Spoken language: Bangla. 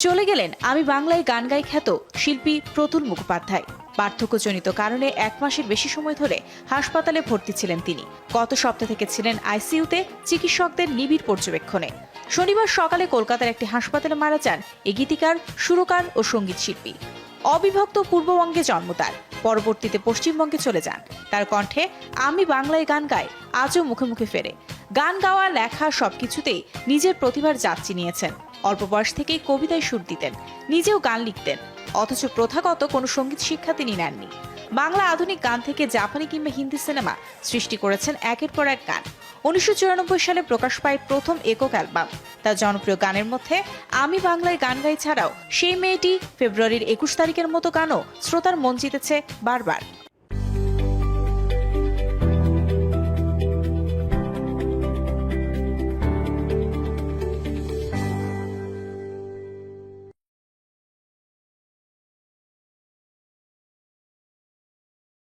চলে গেলেন আমি বাংলায় গান গাই খ্যাত শিল্পী প্রতুল মুখোপাধ্যায়। পার্থক্যজনিত কারণে এক মাসের বেশি সময় ধরে হাসপাতালে ভর্তি ছিলেন তিনি। গত সপ্তাহ থেকে ছিলেন আইসিইউতে চিকিৎসকদের নিবিড় পর্যবেক্ষণে। শনিবার সকালে কলকাতার একটি হাসপাতালে মারা যান এ গীতিকার, সুরকার ও সংগীত শিল্পী। অবিভক্ত পূর্ববঙ্গে জন্ম তার। পরবর্তীতে পশ্চিমবঙ্গে চলে যান। তার কণ্ঠে আমি বাংলায় গান গাই, আজও মুখে মুখে ফেরে। গান গাওয়া, লেখা সবকিছুতেই নিজের প্রতিভার যাচ্ছি নিয়েছেন। অল্প বয়স থেকেই কবিতায় সুর দিতেন, নিজেও গান লিখতেন। অথচ প্রথাগত কোনো সংগীত শিক্ষা তিনি নেননি। বাংলা আধুনিক গান থেকে জাপানি কিংবা হিন্দি সিনেমা সৃষ্টি করেছেন একের পর এক গান। উনিশশো চুরানব্বই সালে প্রকাশ পায় প্রথম একক অ্যালবাম। তার জনপ্রিয় গানের মধ্যে আমি বাংলায় গান গাই ছাড়াও সেই মেয়েটি ফেব্রুয়ারির একুশ তারিখের মতো গানও শ্রোতার মন জিতেছে বারবার।